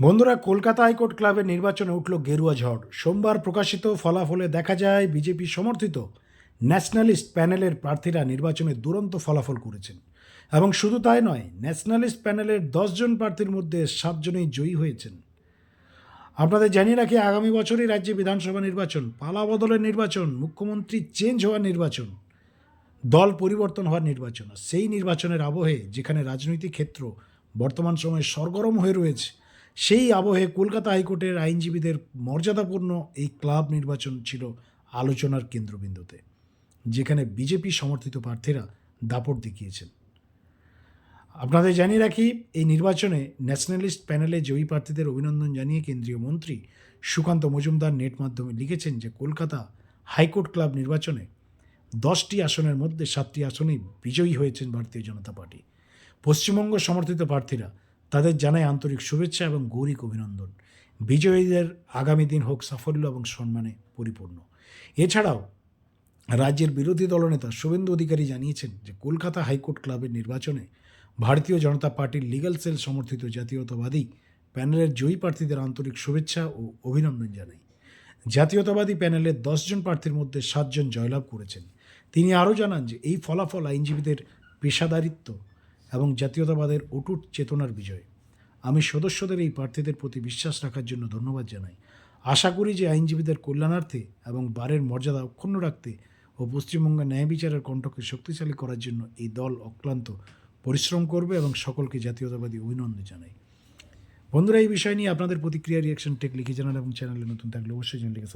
বন্ধুরা, কলকাতা হাইকোর্ট ক্লাবের নির্বাচনে উঠল গেরুয়া ঝড়। সোমবার প্রকাশিত ফলাফলে দেখা যায়, বিজেপি সমর্থিত ন্যাশনালিস্ট প্যানেলের প্রার্থীরা নির্বাচনে দুরন্ত ফলাফল করেছেন। এবং শুধু তাই নয়, ন্যাশনালিস্ট প্যানেলের দশজন প্রার্থীর মধ্যে সাতজনেই জয়ী হয়েছেন। আপনাদের জানিয়ে রাখি, আগামী বছরই রাজ্যে বিধানসভা নির্বাচন, পালা বদলের নির্বাচন, মুখ্যমন্ত্রী চেঞ্জ হওয়ার নির্বাচন, দল পরিবর্তন হওয়ার নির্বাচন। সেই নির্বাচনের আবহে যেখানে রাজনৈতিক ক্ষেত্র বর্তমান সময়ে সরগরম হয়ে রয়েছে সেই আবহে কলকাতা হাইকোর্টের আইনজীবীদের মর্যাদাপূর্ণ এই ক্লাব নির্বাচন ছিল আলোচনার কেন্দ্রবিন্দুতে, যেখানে বিজেপি সমর্থিত প্রার্থীরা দাপট দেখিয়েছেন। আপনাদের জানিয়ে রাখি, এই নির্বাচনে ন্যাশনালিস্ট প্যানেলে জয়ী প্রার্থীদের অভিনন্দন জানিয়ে কেন্দ্রীয় মন্ত্রী সুকান্ত মজুমদার নেট মাধ্যমে লিখেছেন যে, কলকাতা হাইকোর্ট ক্লাব নির্বাচনে দশটি আসনের মধ্যে সাতটি আসনেই বিজয়ী হয়েছেন ভারতীয় জনতা পার্টি। পশ্চিমবঙ্গ সমর্থিত প্রার্থীরা তাদের জানাই আন্তরিক শুভেচ্ছা এবং গৌরিক অভিনন্দন। বিজয়ীদের আগামী দিন হোক সাফল্য এবং সম্মানে পরিপূর্ণ। এছাড়াও রাজ্যের বিরোধী দলনেতা শুভেন্দু অধিকারী জানিয়েছেন যে, কলকাতা হাইকোর্ট ক্লাবের নির্বাচনে ভারতীয় জনতা পার্টির লিগ্যাল সেল সমর্থিত জাতীয়তাবাদী প্যানেলের জয়ী প্রার্থীদের আন্তরিক শুভেচ্ছা ও অভিনন্দন জানাই। জাতীয়তাবাদী প্যানেলের দশজন প্রার্থীর মধ্যে সাতজন জয়লাভ করেছেন। তিনি আরও জানান যে, এই ফলাফল আইনজীবীদের পেশাদারিত্ব এবং জাতীয়তাবাদের অটুট চেতনার বিজয়। আমি সদস্যদের এই প্রার্থীদের প্রতি বিশ্বাস রাখার জন্য ধন্যবাদ জানাই। আশা করি যে আইনজীবীদের কল্যাণার্থে এবং বারের মর্যাদা অক্ষুণ্ণ রাখতে ও পশ্চিমবঙ্গের ন্যায় বিচারের কণ্ঠকে শক্তিশালী করার জন্য এই দল অক্লান্ত পরিশ্রম করবে এবং সকলকে জাতীয়তাবাদী অভিনন্দন জানাই। বন্ধুরা, এই বিষয় নিয়ে আপনাদের প্রতিক্রিয়া রিয়াকশন টেক লিখে জানান এবং চ্যানেলে নতুন থাকলে অবশ্যই সাবস্ক্রাইব